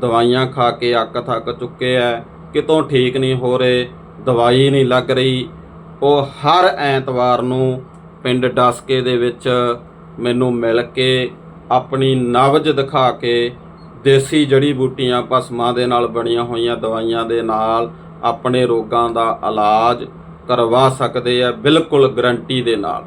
ਦਵਾਈਆਂ ਖਾ ਕੇ ਅੱਕ ਥੱਕ ਚੁੱਕੇ ਐ, ਕਿਤੋਂ ਠੀਕ ਨਹੀਂ ਹੋ ਰਹੇ, ਦਵਾਈ ਨਹੀਂ ਲੱਗ ਰਹੀ। ਉਹ ਹਰ ਐਤਵਾਰ ਨੂੰ ਪਿੰਡ ਡਸਕੇ ਦੇ ਵਿੱਚ ਮੈਨੂੰ ਮਿਲ ਕੇ ਆਪਣੀ ਨਬਜ ਦਿਖਾ ਕੇ ਦੇਸੀ ਜੜੀ ਬੂਟੀਆਂ ਭਸਮਾਂ ਦੇ ਨਾਲ ਬਣੀਆਂ ਹੋਈਆਂ ਦਵਾਈਆਂ ਦੇ ਨਾਲ ਆਪਣੇ ਰੋਗਾਂ ਦਾ ਇਲਾਜ ਕਰਵਾ ਸਕਦੇ ਆ ਬਿਲਕੁਲ ਗਰੰਟੀ ਦੇ ਨਾਲ।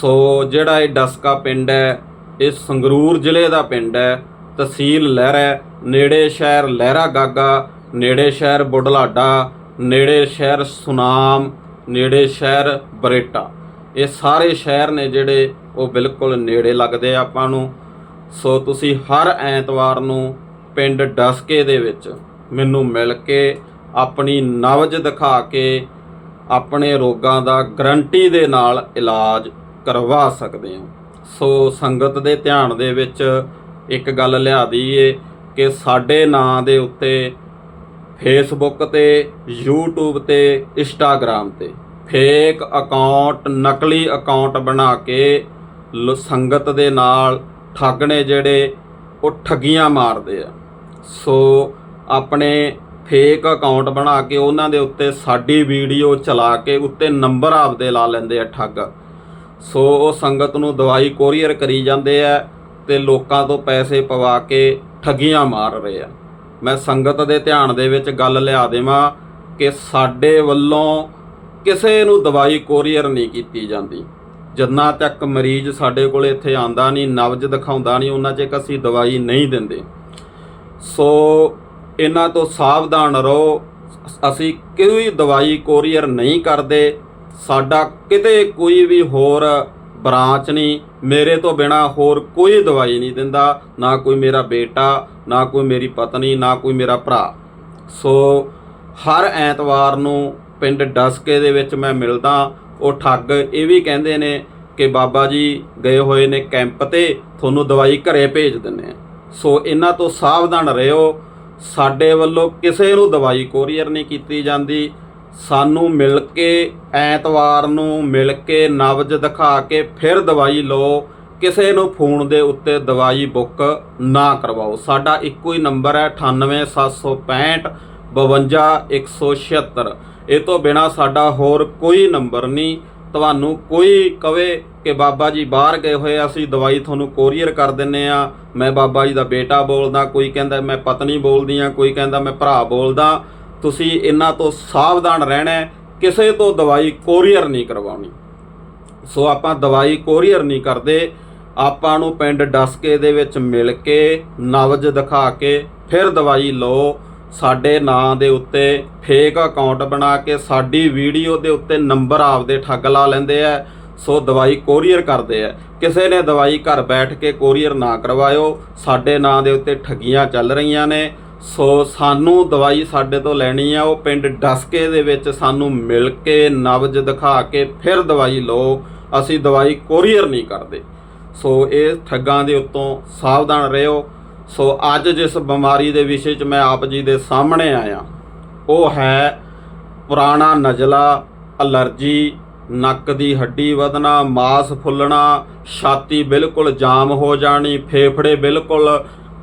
ਸੋ ਜਿਹੜਾ ਇਹ ਡਸਕਾ ਪਿੰਡ ਹੈ ਇਹ ਸੰਗਰੂਰ ਜ਼ਿਲ੍ਹੇ ਦਾ ਪਿੰਡ ਹੈ ਤਹਿਸੀਲ ਲਹਿਰਾ, ਨੇੜੇ ਸ਼ਹਿਰ ਲਹਿਰਾ ਗਾਗਾ, ਨੇੜੇ ਸ਼ਹਿਰ ਬੁਢਲਾਡਾ, ਨੇੜੇ ਸ਼ਹਿਰ ਸੁਨਾਮ, ਨੇੜੇ ਸ਼ਹਿਰ ਬਰੇਟਾ। ਇਹ ਸਾਰੇ ਸ਼ਹਿਰ ਨੇ ਜਿਹੜੇ ਉਹ ਬਿਲਕੁਲ ਨੇੜੇ ਲੱਗਦੇ ਆ ਆਪਾਂ ਨੂੰ। ਸੋ ਤੁਸੀਂ ਹਰ ਐਤਵਾਰ ਨੂੰ ਪਿੰਡ ਡਸਕੇ ਦੇ ਵਿੱਚ ਮੈਨੂੰ ਮਿਲ ਕੇ ਆਪਣੀ ਨਵਜ ਦਿਖਾ ਕੇ ਆਪਣੇ ਰੋਗਾਂ ਦਾ ਗਰੰਟੀ ਦੇ ਨਾਲ ਇਲਾਜ ਕਰਵਾ ਸਕਦੇ ਹੋ। ਸੋ ਸੰਗਤ ਦੇ ਧਿਆਨ ਦੇ ਵਿੱਚ ਇੱਕ ਗੱਲ ਲਿਆ ਦਈਏ ਕਿ ਸਾਡੇ ਨਾਂ ਦੇ ਉੱਤੇ ਫੇਸਬੁੱਕ ਤੇ, YouTube ਤੇ, Instagram ਤੇ ਫੇਕ ਅਕਾਊਂਟ ਨਕਲੀ ਅਕਾਊਂਟ ਬਣਾ ਕੇ ਲੋ- ਸੰਗਤ ਦੇ ਨਾਲ ਠੱਗ ਨੇ ਜਿਹੜੇ ਉਹ ਠੱਗੀਆਂ ਮਾਰਦੇ ਆ। ਸੋ ਆਪਣੇ ਫੇਕ ਅਕਾਊਂਟ ਬਣਾ ਕੇ ਉਹਨਾਂ ਦੇ ਉੱਤੇ ਸਾਡੀ ਵੀਡੀਓ ਚਲਾ ਕੇ ਉੱਤੇ ਨੰਬਰ ਆਪਦੇ ਲਾ ਲੈਂਦੇ ਆ ਠੱਗ। ਸੋ ਉਹ ਸੰਗਤ ਨੂੰ ਦਵਾਈ ਕੋਰੀਅਰ ਕਰੀ ਜਾਂਦੇ ਆ। ਤੇ ਲੋਕਾਂ ਤੋਂ ਪੈਸੇ ਪਵਾ ਕੇ ਠੱਗੀਆਂ ਮਾਰ ਰਹੇ ਆ। ਮੈਂ ਸੰਗਤ ਦੇ ਧਿਆਨ ਦੇ ਵਿੱਚ ਗੱਲ ਲਿਆ ਦੇਵਾਂ ਕਿ ਸਾਡੇ ਵੱਲੋਂ ਕਿਸੇ ਨੂੰ ਦਵਾਈ ਕੋਰੀਅਰ ਨਹੀਂ ਕੀਤੀ ਜਾਂਦੀ। ਜਿੰਨਾ ਤੱਕ ਮਰੀਜ਼ ਸਾਡੇ ਕੋਲ ਇੱਥੇ ਆਂਦਾ ਨਹੀਂ, ਨਬਜ ਦਿਖਾਉਂਦਾ ਨਹੀਂ, ਉਹਨਾਂ 'ਚ ਅਸੀਂ ਦਵਾਈ ਨਹੀਂ ਦਿੰਦੇ। ਸੋ ਇਹਨਾਂ ਤੋਂ ਸਾਵਧਾਨ ਰਹੋ, ਅਸੀਂ ਕੋਈ ਦਵਾਈ ਕੋਰੀਅਰ ਨਹੀਂ ਕਰਦੇ। ਸਾਡਾ ਕਿਤੇ ਕੋਈ ਵੀ ਹੋਰ ਬ੍ਰਾਂਚ ਨਹੀਂ, ਮੇਰੇ ਤੋਂ ਬਿਨਾ ਹੋਰ ਕੋਈ ਦਵਾਈ ਨਹੀਂ ਦਿੰਦਾ, ਨਾ ਕੋਈ ਮੇਰਾ ਬੇਟਾ, ਨਾ ਕੋਈ ਮੇਰੀ ਪਤਨੀ, ਨਾ ਕੋਈ ਮੇਰਾ ਭਰਾ। ਸੋ ਹਰ ਐਤਵਾਰ ਨੂੰ ਪਿੰਡ ਡਸਕੇ ਦੇ ਵਿੱਚ ਮੈਂ ਮਿਲਦਾ, ਉਹ ਠੱਗ ਇਹ ਵੀ ਕਹਿੰਦੇ ਨੇ ਕਿ ਬਾਬਾ ਜੀ ਗਏ ਹੋਏ ਨੇ ਕੈਂਪ ਤੇ, ਤੁਹਾਨੂੰ ਦਵਾਈ ਘਰੇ ਭੇਜ ਦਿੰਨੇ ਆ ਸੋ ਇਹਨਾਂ ਤੋਂ ਸਾਵਧਾਨ ਰਹੋ, ਸਾਡੇ ਵੱਲੋਂ ਕਿਸੇ ਨੂੰ ਦਵਾਈ ਕੋਰੀਅਰ ਨਹੀਂ ਕੀਤੀ ਜਾਂਦੀ ਸਾਨੂੰ ਮਿਲ ਕੇ, ਐਤਵਾਰ ਨੂੰ ਮਿਲ ਕੇ ਨਬਜ ਦਿਖਾ ਕੇ ਫਿਰ ਦਵਾਈ ਲਓ। ਕਿਸੇ ਨੂੰ ਫੋਨ ਦੇ ਉੱਤੇ ਦਵਾਈ ਬੁੱਕ ਨਾ ਕਰਵਾਓ। ਸਾਡਾ ਇੱਕੋ ਹੀ ਨੰਬਰ ਹੈ 98765 52176 ਇਹ ਤੋਂ ਬਿਨਾ ਸਾਡਾ ਹੋਰ ਕੋਈ ਨੰਬਰ ਨਹੀਂ। ਤੁਹਾਨੂੰ ਕੋਈ ਕਵੇ ਕਿ ਬਾਬਾ ਜੀ ਬਾਹਰ ਗਏ ਹੋਏ, ਅਸੀਂ ਦਵਾਈ ਤੁਹਾਨੂੰ ਕੋਰੀਅਰ ਕਰ ਦਿੰਨੇ ਆ। ਮੈਂ ਬਾਬਾ ਜੀ ਦਾ ਬੇਟਾ ਬੋਲਦਾ, ਕੋਈ ਕਹਿੰਦਾ ਮੈਂ ਪਤਨੀ ਬੋਲਦੀ ਆ, ਕੋਈ ਕਹਿੰਦਾ ਮੈਂ ਭਰਾ ਬੋਲਦਾ। ਤੁਸੀਂ ਇਹਨਾਂ ਤੋਂ ਸਾਵਧਾਨ ਰਹਿਣਾ ਕਿਸੇ ਤੋਂ ਦਵਾਈ ਕੋਰੀਅਰ ਨਹੀਂ ਕਰਵਾਉਣੀ। ਸੋ ਆਪਾਂ ਦਵਾਈ ਕੋਰੀਅਰ ਨਹੀਂ ਕਰਦੇ, ਆਪਾਂ ਨੂੰ ਪਿੰਡ ਡਸਕੇ ਦੇ ਵਿੱਚ ਮਿਲ ਕੇ, ਨਵਜ਼ ਦਿਖਾ ਕੇ, ਫਿਰ ਦਵਾਈ ਲਓ, ਸਾਡੇ ਨਾਂ ਦੇ ਉੱਤੇ ਫੇਕ ਅਕਾਊਂਟ ਬਣਾ ਕੇ, ਸਾਡੀ ਵੀਡੀਓ ਦੇ ਉੱਤੇ ਨੰਬਰ ਆਪਦੇ ਠੱਗ ਲਾ ਲੈਂਦੇ ਆ। ਸੋ ਦਵਾਈ ਕੋਰੀਅਰ ਕਰਦੇ ਆ। ਕਿਸੇ ਨੇ ਦਵਾਈ ਘਰ ਬੈਠ ਕੇ ਕੋਰੀਅਰ ਨਾ ਕਰਵਾਇਓ, ਸਾਡੇ ਨਾਂ ਦੇ ਉੱਤੇ ਠੱਗੀਆਂ ਚੱਲ ਰਹੀਆਂ ਨੇ। ਸੋ ਸਾਨੂੰ ਦਵਾਈ ਸਾਡੇ ਤੋਂ ਲੈਣੀ ਆ, ਉਹ ਪਿੰਡ ਡਸਕੇ ਦੇ ਵਿੱਚ ਸਾਨੂੰ ਮਿਲ ਕੇ ਨਬਜ ਦਿਖਾ ਕੇ ਫਿਰ ਦਵਾਈ ਲਓ, ਅਸੀਂ ਦਵਾਈ ਕੋਰੀਅਰ ਨਹੀਂ ਕਰਦੇ। ਸੋ ਇਹ ਠੱਗਾਂ ਦੇ ਉੱਤੋਂ ਸਾਵਧਾਨ ਰਹੋ। ਸੋ ਅੱਜ ਜਿਸ ਬਿਮਾਰੀ ਦੇ ਵਿਸ਼ੇ 'ਚ ਮੈਂ ਆਪ ਜੀ ਦੇ ਸਾਹਮਣੇ ਆਇਆ, ਉਹ ਹੈ ਪੁਰਾਣਾ ਨਜ਼ਲਾ, ਅਲਰਜੀ, ਨੱਕ ਦੀ ਹੱਡੀ ਵਧਣਾ, ਮਾਸ ਫੁੱਲਣਾ, ਛਾਤੀ ਬਿਲਕੁਲ ਜਾਮ ਹੋ ਜਾਣੀ, ਫੇਫੜੇ ਬਿਲਕੁਲ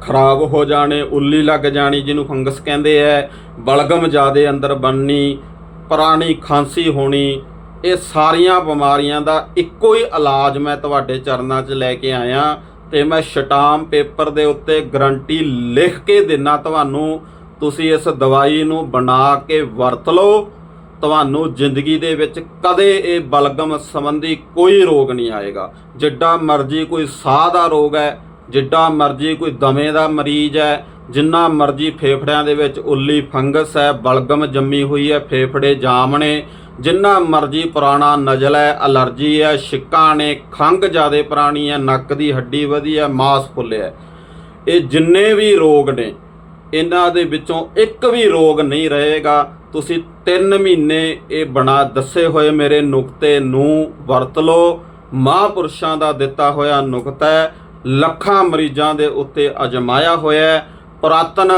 ਖਰਾਬ ਹੋ ਜਾਣੇ, ਉੱਲੀ ਲੱਗ ਜਾਣੀ ਜਿਹਨੂੰ ਫੰਗਸ ਕਹਿੰਦੇ ਐ, ਬਲਗਮ ਜਿਆਦੇ ਅੰਦਰ ਬਣਨੀ, ਪੁਰਾਣੀ ਖਾਂਸੀ ਹੋਣੀ, ਇਹ ਸਾਰੀਆਂ ਬਿਮਾਰੀਆਂ ਦਾ ਇੱਕੋ ਹੀ ਇਲਾਜ ਮੈਂ ਤੁਹਾਡੇ ਚਰਨਾਂ 'ਚ ਲੈ ਕੇ ਆਇਆ ਤੇ ਮੈਂ ਸ਼ਟਾਮ ਪੇਪਰ ਦੇ ਉੱਤੇ ਗਰੰਟੀ ਲਿਖ ਕੇ ਦਿਨਾ ਤੁਹਾਨੂੰ। ਤੁਸੀਂ ਇਸ ਦਵਾਈ ਨੂੰ ਬਣਾ ਕੇ ਵਰਤ ਲਓ। ਤੁਹਾਨੂੰ ਜ਼ਿੰਦਗੀ ਦੇ ਵਿੱਚ ਕਦੇ ਇਹ ਬਲਗਮ ਸੰਬੰਧੀ ਕੋਈ ਰੋਗ ਨਹੀਂ ਆਏਗਾ। ਜਿੱਡਾ ਮਰਜ਼ੀ ਕੋਈ ਸਾਹ ਦਾ ਰੋਗ ਹੈ ਜਿੱਡਾ ਮਰਜ਼ੀ ਕੋਈ ਦਮੇ ਦਾ ਮਰੀਜ਼ ਹੈ, ਜਿੰਨਾ ਮਰਜ਼ੀ ਫੇਫੜਿਆਂ ਦੇ ਵਿੱਚ ਉੱਲੀ ਫੰਗਸ ਹੈ, ਬਲਗਮ ਜੰਮੀ ਹੋਈ ਹੈ, ਫੇਫੜੇ ਜਾਮ ਨੇ ਜਿੰਨਾ ਮਰਜ਼ੀ ਪੁਰਾਣਾ ਨਜ਼ਲ ਹੈ, ਅਲਰਜੀ ਹੈ, ਛਿੱਕਾਂ ਨੇ ਖੰਘ ਜਿਆਦੇ ਪੁਰਾਣੀ ਹੈ, ਨੱਕ ਦੀ ਹੱਡੀ ਵਧੀ ਹੈ, ਮਾਸ ਫੁੱਲਿਆ ਇਹ ਜਿੰਨੇ ਵੀ ਰੋਗ ਨੇ, ਇਹਨਾਂ ਦੇ ਵਿੱਚੋਂ ਇੱਕ ਵੀ ਰੋਗ ਨਹੀਂ ਰਹੇਗਾ। ਤੁਸੀਂ 3 ਮਹੀਨੇ ਇਹ ਬਣਾ ਦੱਸੇ ਹੋਏ ਮੇਰੇ ਨੁਕਤੇ ਨੂੰ ਵਰਤ ਲਓ। ਮਹਾਂਪੁਰਸ਼ਾਂ ਦਾ ਦਿੱਤਾ ਹੋਇਆ ਨੁਕਤਾ ਹੈ ਲੱਖਾਂ ਮਰੀਜ਼ਾਂ ਦੇ ਉੱਤੇ ਅਜਮਾਇਆ ਹੋਇਆ ਹੈ। ਪੁਰਾਤਨ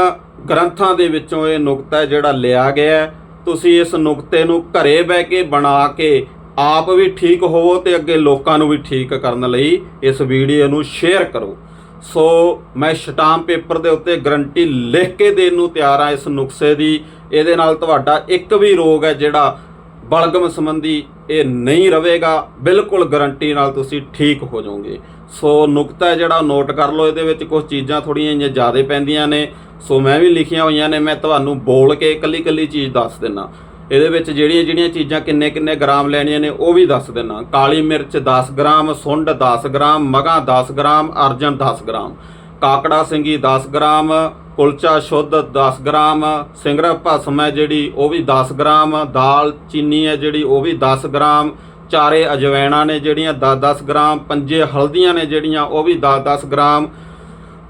ਗ੍ਰੰਥਾਂ ਦੇ ਵਿੱਚੋਂ ਇਹ ਨੁਕਤਾ ਜਿਹੜਾ ਲਿਆ ਗਿਆ ਹੈ। ਤੁਸੀਂ ਇਸ ਨੁਕਤੇ ਨੂੰ ਘਰੇ ਬਹਿ ਕੇ ਬਣਾ ਕੇ ਆਪ ਵੀ ਠੀਕ ਹੋਵੋ ਤੇ ਅੱਗੇ ਲੋਕਾਂ ਨੂੰ ਵੀ ਠੀਕ ਕਰਨ ਲਈ ਇਸ ਵੀਡੀਓ ਨੂੰ ਸ਼ੇਅਰ ਕਰੋ। ਸੋ ਮੈਂ ਸ਼ਟਾਮ ਪੇਪਰ ਦੇ ਉੱਤੇ ਗਰੰਟੀ ਲਿਖ ਕੇ ਦੇਣ ਨੂੰ ਤਿਆਰ ਹਾਂ ਇਸ ਨੁਕਸੇ ਦੀ। ਇਹਦੇ ਨਾਲ ਤੁਹਾਡਾ ਇੱਕ ਵੀ ਰੋਗ ਹੈ ਜਿਹੜਾ ਬਲਗਮ ਸੰਬੰਧੀ ਇਹ ਨਹੀਂ ਰਹੇਗਾ, ਬਿਲਕੁਲ ਗਰੰਟੀ ਨਾਲ ਤੁਸੀਂ ਠੀਕ ਹੋ ਜਾਓਗੇ। ਸੋ ਨੁਕਤਾ ਜਿਹੜਾ, ਨੋਟ ਕਰ ਲਓ, ਇਹਦੇ ਵਿੱਚ ਕੁਝ ਚੀਜ਼ਾਂ ਥੋੜੀਆਂ ਜਿਹੀਆਂ ਜ਼ਿਆਦਾ ਪੈਂਦੀਆਂ ਨੇ। ਸੋ ਮੈਂ ਵੀ ਲਿਖੀਆਂ ਹੋਈਆਂ ਨੇ, ਮੈਂ ਤੁਹਾਨੂੰ ਬੋਲ ਕੇ ਇਕੱਲੀ ਇਕੱਲੀ ਚੀਜ਼ ਦੱਸ ਦਿੰਨਾ। ਇਹਦੇ ਵਿੱਚ ਜਿਹੜੀਆਂ ਜਿਹੜੀਆਂ ਚੀਜ਼ਾਂ ਕਿੰਨੇ ਕਿੰਨੇ ਗ੍ਰਾਮ ਲੈਣੀਆਂ ਨੇ, ਉਹ ਵੀ ਦੱਸ ਦਿੰਨਾ। ਕਾਲੀ ਮਿਰਚ 10 ਗ੍ਰਾਮ, ਸੁੰਡ 10 ਗ੍ਰਾਮ, ਮਗਾ 10 ਗ੍ਰਾਮ, ਅਰਜਨ 10 ਗ੍ਰਾਮ। ਕਾਕੜਾ ਸਿੰਘੀ 10 ਗ੍ਰਾਮ ਕੁਲਚਾ ਸ਼ੁੱਧ 10 ਗ੍ਰਾਮ ਸਿੰਗਰਾ ਭਸਮ ਹੈ ਜਿਹੜੀ ਉਹ ਵੀ 10 ਗ੍ਰਾਮ ਦਾਲ ਚੀਨੀ ਹੈ ਜਿਹੜੀ ਉਹ ਵੀ 10 ਗ੍ਰਾਮ ਚਾਰੇ ਅਜਵੈਣਾ ਨੇ ਜਿਹੜੀਆਂ 10-10 ਗ੍ਰਾਮ ਪੰਜੇ ਹਲਦੀਆਂ ਨੇ ਜਿਹੜੀਆਂ ਉਹ ਵੀ 10-10 ਗ੍ਰਾਮ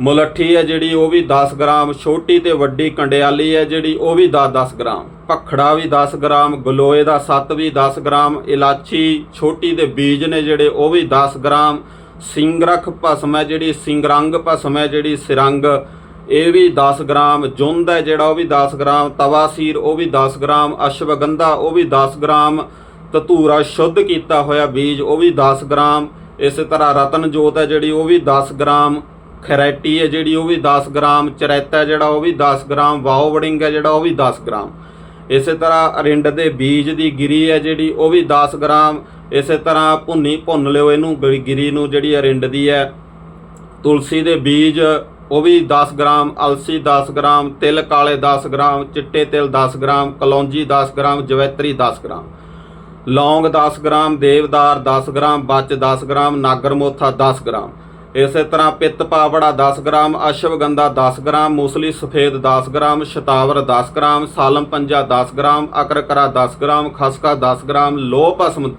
ਮੁਲੱਠੀ ਹੈ ਜਿਹੜੀ ਉਹ ਵੀ 10 ਗ੍ਰਾਮ ਛੋਟੀ ਤੇ ਵੱਡੀ ਕੰਡਿਆਲੀ ਹੈ ਜਿਹੜੀ ਉਹ ਵੀ 10-10 ਗ੍ਰਾਮ ਪਖੜਾ ਵੀ 10 ਗ੍ਰਾਮ ਗਲੋਏ ਦਾ ਸੱਤ ਵੀ 10 ਗ੍ਰਾਮ ਇਲਾਚੀ ਛੋਟੀ ਦੇ ਬੀਜ ਨੇ ਜਿਹੜੇ ਉਹ ਵੀ 10 ਗ੍ਰਾਮ ਸਿੰਗਰਖ ਭਸਮ ਹੈ ਜਿਹੜੀ ਸਿੰਗਰੰਗ ਭਸਮ ਹੈ ਜਿਹੜੀ ਸਿਰੰਗ ਇਹ ਵੀ 10 ਗ੍ਰਾਮ ਜੁੰਦ ਹੈ ਜਿਹੜਾ ਉਹ ਵੀ 10 ਗ੍ਰਾਮ ਤਵਾਸੀਰ ਉਹ ਵੀ 10 ਗ੍ਰਾਮ ਅਸ਼ਵਗੰਧਾ ਉਹ ਵੀ 10 ਗ੍ਰਾਮ ਧਤੂਰਾ ਸ਼ੁੱਧ ਕੀਤਾ ਹੋਇਆ ਬੀਜ ਉਹ ਵੀ 10 ਗ੍ਰਾਮ ਇਸੇ ਤਰ੍ਹਾਂ ਰਤਨ ਜੋਤ ਹੈ ਜਿਹੜੀ ਉਹ ਵੀ 10 ਗ੍ਰਾਮ ਖਰੈਟੀ ਹੈ ਜਿਹੜੀ ਉਹ ਵੀ 10 ਗ੍ਰਾਮ ਚਰੈਤਾ ਹੈ ਜਿਹੜਾ ਉਹ ਵੀ 10 ਗ੍ਰਾਮ ਵਾਓ ਵੜਿੰਗ ਹੈ ਜਿਹੜਾ ਉਹ ਵੀ 10 ਗ੍ਰਾਮ ਇਸੇ ਤਰ੍ਹਾਂ ਅਰਿੰਡ ਦੇ ਬੀਜ ਦੀ ਗਿਰੀ ਹੈ ਜਿਹੜੀ ਉਹ ਵੀ 10 ਗ੍ਰਾਮ ਇਸੇ ਤਰ੍ਹਾਂ ਭੁੰਨੀ ਭੁੰਨ ਲਿਓ ਇਹਨੂੰ ਗਿਰੀ- ਗਿਰੀ ਨੂੰ ਜਿਹੜੀ ਅਰਿੰਡ ਦੀ ਹੈ ਤੁਲਸੀ ਦੇ ਬੀਜ ਉਹ ਵੀ 10 ਗ੍ਰਾਮ ਅਲਸੀ 10 ਗ੍ਰਾਮ ਤਿਲ ਕਾਲੇ 10 ਗ੍ਰਾਮ ਚਿੱਟੇ ਤਿਲ 10 ਗ੍ਰਾਮ ਕਲੌਂਜੀ 10 ਗ੍ਰਾਮ ਜਵੈਤਰੀ 10 ਗ੍ਰਾਮ ਲੌਂਗ 10 ਗ੍ਰਾਮ ਦੇਵਦਾਰ 10 ਗ੍ਰਾਮ ਬੱਚ 10 ਗ੍ਰਾਮ ਨਾਗਰਮੋਥਾ 10 ਗ੍ਰਾਮ ਇਸੇ ਤਰ੍ਹਾਂ ਪਿੱਤ ਪਾਵੜਾ 10 ਗ੍ਰਾਮ ਅਸ਼ਵਗੰਧਾ 10 ਗ੍ਰਾਮ ਮੂਸਲੀ ਸਫੇਦ 10 ਗ੍ਰਾਮ ਸ਼ਤਾਵਰ 10 ਗ੍ਰਾਮ ਸਾਲਮ ਪੰਜਾ 10 ਗ੍ਰਾਮ ਅਕਰਕਰਾ 10 ਗ੍ਰਾਮ ਖਸਕਾ 10 ਗ੍ਰਾਮ ਲੋਹ ਭਸਮ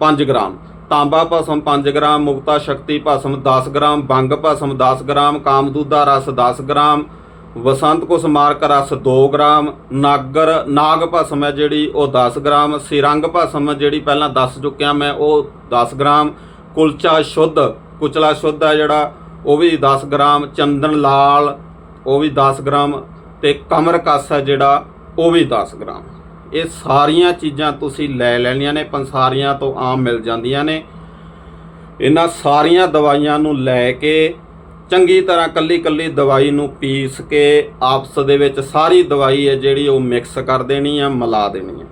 5 ਗ੍ਰਾਮ। ਤਾਂਬਾ ਭਸਮ 5 ਗ੍ਰਾਮ, ਮੁਕਤਾ ਸ਼ਕਤੀ ਭਸਮ 10 ਗ੍ਰਾਮ, ਬੰਗ ਭਸਮ 10 ਗ੍ਰਾਮ ਕਾਮਦੂਦਾ ਰਸ 10 ਗ੍ਰਾਮ, ਵਸੰਤ ਕੁਸ ਮਾਰਕ ਰਸ 2 ਗ੍ਰਾਮ, ਨਾਗਰ, ਨਾਗ ਭਸਮ ਹੈ ਜਿਹੜੀ ਉਹ 10 ਗ੍ਰਾਮ, ਸਿਰੰਗ ਭਸਮ ਜਿਹੜੀ ਪਹਿਲਾਂ ਦੱਸ ਚੁੱਕਿਆ ਮੈਂ ਉਹ 10 ਗ੍ਰਾਮ, ਕੁਲਚਾ ਸ਼ੁੱਧ, ਕੁਚਲਾ ਸ਼ੁੱਧ ਹੈ ਜਿਹੜਾ ਉਹ ਵੀ 10 ਗ੍ਰਾਮ, ਚੰਦਨ ਲਾਲ ਉਹ ਵੀ 10 ਗ੍ਰਾਮ ਤੇ ਕਮਰ ਕਸ ਹੈ ਜਿਹੜਾ ਉਹ ਵੀ 10 ਗ੍ਰਾਮ। ਇਹ ਸਾਰੀਆਂ ਚੀਜ਼ਾਂ ਤੁਸੀਂ ਲੈ ਲੈਣੀਆਂ ਨੇ, ਪੰਸਾਰੀਆਂ ਤੋਂ ਆਮ ਮਿਲ ਜਾਂਦੀਆਂ ਨੇ। ਇਹਨਾਂ ਸਾਰੀਆਂ ਦਵਾਈਆਂ ਨੂੰ ਲੈ ਕੇ ਚੰਗੀ ਤਰ੍ਹਾਂ ਕੱਲੀ ਕੱਲੀ ਦਵਾਈ ਨੂੰ ਪੀਸ ਕੇ ਆਪਸ ਦੇ ਵਿੱਚ ਸਾਰੀ ਦਵਾਈ ਹੈ ਜਿਹੜੀ ਉਹ ਮਿਕਸ ਕਰ ਦੇਣੀ ਹੈ ਮਿਲਾ ਦੇਣੀ ਹੈ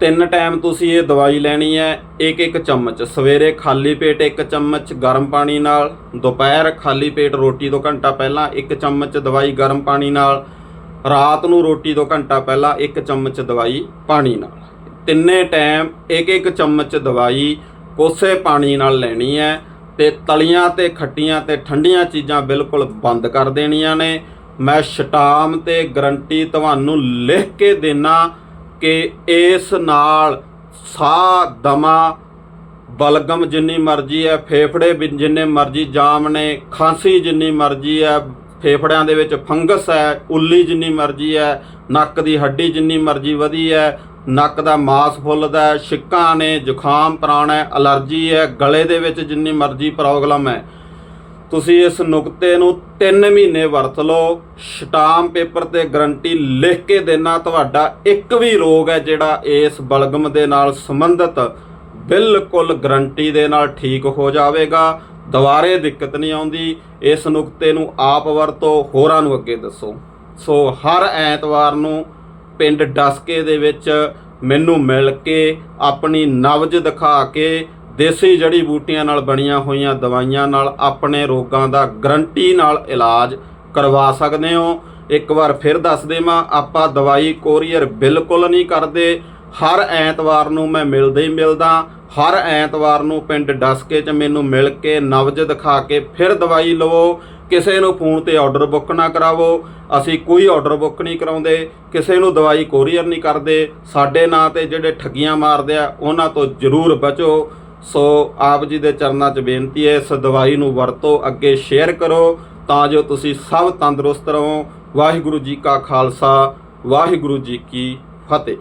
ਤਿੰਨ ਟਾਈਮ ਤੁਸੀਂ ਇਹ ਦਵਾਈ ਲੈਣੀ ਹੈ, ਇੱਕ ਇੱਕ ਚਮਚ। ਸਵੇਰੇ ਖਾਲੀ ਪੇਟ ਇੱਕ ਚਮਚ ਗਰਮ ਪਾਣੀ ਨਾਲ, ਦੁਪਹਿਰ ਖਾਲੀ ਪੇਟ ਰੋਟੀ ਤੋਂ ਘੰਟਾ ਪਹਿਲਾਂ ਇੱਕ ਚਮਚ ਦਵਾਈ ਗਰਮ ਪਾਣੀ ਨਾਲ ਰਾਤ ਨੂੰ ਰੋਟੀ ਤੋਂ ਘੰਟਾ ਪਹਿਲਾਂ ਇੱਕ ਚਮਚ ਦਵਾਈ ਪਾਣੀ ਨਾਲ। ਤਿੰਨੇ ਟਾਈਮ ਇੱਕ ਇੱਕ ਚਮਚ ਦਵਾਈ ਕੋਸੇ ਪਾਣੀ ਨਾਲ ਲੈਣੀ ਹੈ ਤੇ ਤਲੀਆਂ ਤੇ ਖੱਟੀਆਂ ਤੇ ਠੰਡੀਆਂ ਚੀਜ਼ਾਂ ਬਿਲਕੁਲ ਬੰਦ ਕਰ ਦੇਣੀਆਂ ਨੇ। ਮੈਂ ਸ਼ਟਾਮ ਤੇ ਗਰੰਟੀ ਤੁਹਾਨੂੰ ਲਿਖ ਕੇ ਦੇਣਾ ਕਿ ਇਸ ਨਾਲ ਸਾਹ, ਦਮਾ, ਬਲਗਮ ਜਿੰਨੀ ਮਰਜ਼ੀ ਹੈ, ਫੇਫੜੇ ਵੀ ਜਿੰਨੇ ਮਰਜ਼ੀ ਜਾਮ ਨੇ, ਖਾਂਸੀ ਜਿੰਨੀ ਮਰਜ਼ੀ ਹੈ ਫੇਫੜਿਆਂ ਦੇ ਵਿੱਚ ਫੰਗਸ ਹੈ, ਉੱਲੀ ਜਿੰਨੀ ਮਰਜ਼ੀ ਹੈ, ਨੱਕ ਦੀ ਹੱਡੀ ਜਿੰਨੀ ਮਰਜ਼ੀ ਵਧੀ ਹੈ, ਨੱਕ ਦਾ ਮਾਸ ਫੁੱਲਦਾ ਹੈ, ਛਿੱਕਾਂ ਨੇ, ਜ਼ੁਕਾਮ ਪ੍ਰਾਣ ਹੈ, ਅਲਰਜੀ ਹੈ, ਗਲੇ ਦੇ ਵਿੱਚ ਜਿੰਨੀ ਮਰਜ਼ੀ ਪ੍ਰੋਬਲਮ ਹੈ। ਤੁਸੀਂ ਇਸ ਨੁਕਤੇ ਨੂੰ 3 ਮਹੀਨੇ ਵਰਤ ਲਓ, ਸਟਾਮ ਪੇਪਰ ਤੇ ਗਰੰਟੀ ਲਿਖ ਕੇ ਦੇਣਾ, ਤੁਹਾਡਾ ਇੱਕ ਵੀ ਰੋਗ ਹੈ ਜਿਹੜਾ ਇਸ ਬਲਗਮ ਦੇ ਨਾਲ ਸੰਬੰਧਿਤ ਬਿਲਕੁਲ ਗਰੰਟੀ ਦੇ ਨਾਲ ਠੀਕ ਹੋ ਜਾਵੇਗਾ। ਦੁਬਾਰੇ ਦਿੱਕਤ ਨਹੀਂ ਆਉਂਦੀ, ਇਸ ਨੁਕਤੇ ਨੂੰ ਆਪ ਵਰਤੋ, ਹੋਰਾਂ ਨੂੰ ਅੱਗੇ ਦੱਸੋ। ਸੋ ਹਰ ਐਤਵਾਰ ਨੂੰ ਪਿੰਡ ਡਸਕੇ ਦੇ ਵਿੱਚ ਮੈਨੂੰ ਮਿਲ ਕੇ ਆਪਣੀ ਨਵਜ ਦਿਖਾ ਕੇ ਦੇਸੀ ਜੜੀ ਬੂਟੀਆਂ ਨਾਲ ਬਣੀਆਂ ਹੋਈਆਂ ਦਵਾਈਆਂ ਨਾਲ ਆਪਣੇ ਰੋਗਾਂ ਦਾ ਗਰੰਟੀ ਨਾਲ ਇਲਾਜ ਕਰਵਾ ਸਕਦੇ ਹੋ। ਇੱਕ ਵਾਰ ਫਿਰ ਦੱਸ ਦੇਵਾਂ, ਆਪਾਂ ਦਵਾਈ ਕੋਰੀਅਰ ਬਿਲਕੁਲ ਨਹੀਂ ਕਰਦੇ। ਹਰ ਐਤਵਾਰ ਨੂੰ ਮੈਂ ਮਿਲਦੇ ਹੀ ਮਿਲਦਾ। ਹਰ ਐਤਵਾਰ ਨੂੰ ਪਿੰਡ ਡਸਕੇ 'ਚ ਮੈਨੂੰ ਮਿਲ ਕੇ ਨਬਜ ਦਿਖਾ ਕੇ ਫਿਰ ਦਵਾਈ ਲਵੋ, ਕਿਸੇ ਨੂੰ ਫੋਨ ਤੇ ਆਰਡਰ ਬੁੱਕ ਨਾ ਕਰਾਵੋ। ਅਸੀਂ ਕੋਈ ਆਰਡਰ ਬੁੱਕ ਨਹੀਂ ਕਰਾਉਂਦੇ, ਕਿਸੇ ਨੂੰ ਦਵਾਈ ਕੋਰੀਅਰ ਨਹੀਂ ਕਰਦੇ। ਸਾਡੇ ਨਾਂ ਤੇ ਜਿਹੜੇ ਠੱਗੀਆਂ ਮਾਰਦੇ ਆ, ਉਹਨਾਂ ਤੋਂ ਜ਼ਰੂਰ ਬਚੋ। ਸੋ ਆਪ ਜੀ ਦੇ ਚਰਨਾਂ 'ਚ ਬੇਨਤੀ ਹੈ, ਇਸ ਦਵਾਈ ਨੂੰ ਵਰਤੋ, ਅੱਗੇ ਸ਼ੇਅਰ ਕਰੋ, ਤਾਂ ਜੋ ਤੁਸੀਂ ਸਭ ਤੰਦਰੁਸਤ ਰਹੋ। ਵਾਹਿਗੁਰੂ ਜੀ ਕਾ ਖਾਲਸਾ, ਵਾਹਿਗੁਰੂ ਜੀ ਕੀ ਫਤਿਹ।